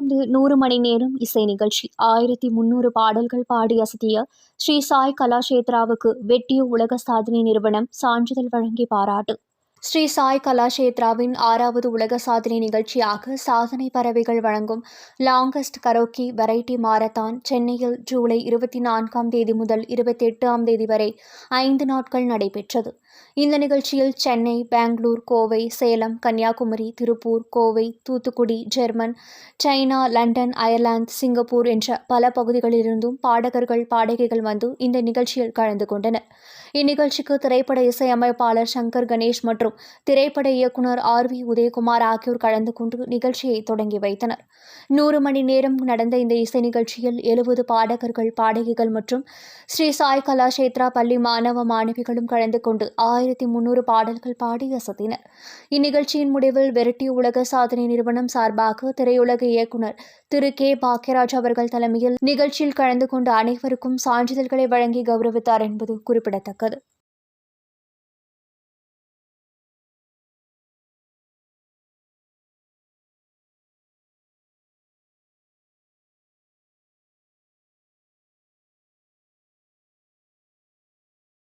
தொடர்ந்து நூறு மணி நேரம் இசை நிகழ்ச்சி. ஆயிரத்தி முன்னூறு பாடல்கள் பாடி அசத்திய ஸ்ரீ சாய் கலாஷேத்ராவுக்கு வெட்டியோ உலக சாதனை நிறுவனம் சான்றிதழ் வழங்கி பாராட்டு. ஸ்ரீ சாய் கலாஷேத்ராவின் ஆறாவது உலக சாதனை நிகழ்ச்சியாக சாதனை பறவைகள் வழங்கும் லாங்கஸ்ட் கரோக்கி வெரைட்டி மாரத்தான் சென்னையில் ஜூலை இருபத்தி நான்காம் தேதி முதல் இருபத்தி எட்டாம் தேதி வரை ஐந்து நாட்கள் நடைபெற்றது. இந்த நிகழ்ச்சியில் Chennai Bengaluru Kovai Salem Kanyakumari Tiruppur Kovai Thoothukudi German China London Ireland Singapore என்ற பல பகுதிகளிலிருந்தும் பாடகர்கள் பாடகிகள் வந்து இந்த நிகழ்ச்சியில் கலந்து கொண்டனர். இந்நிகழ்ச்சிக்கு திரைப்பட இசையமைப்பாளர் சங்கர் கணேஷ் மற்றும் திரைப்பட இயக்குனர் ஆர் வி உதயகுமார் ஆகியோர் கலந்து கொண்டு நிகழ்ச்சியை தொடங்கி வைத்தனர். நூறு மணி நேரம் நடந்த இந்த இசை நிகழ்ச்சியில் எழுபது பாடகர்கள் பாடகிகள் மற்றும் ஸ்ரீ சாய் கலாஷேத்ரா பள்ளி மாணவ மாணவிகளும் கலந்து கொண்டு ஆயிரத்தி முன்னூறு பாடல்கள் பாடி அசத்தினர். இந்நிகழ்ச்சியின் முடிவில் வெரட்டி உலக சாதனை நிறுவனம் சார்பாக திரையுலக இயக்குனர் திரு கே. பாக்யராஜ் அவர்கள் தலைமையில் நிகழ்ச்சியில் கலந்து கொண்ட அனைவருக்கும் சான்றிதழ்களை வழங்கி கௌரவித்தார் என்பது குறிப்பிடத்தக்கது. ಹಾಕೋದು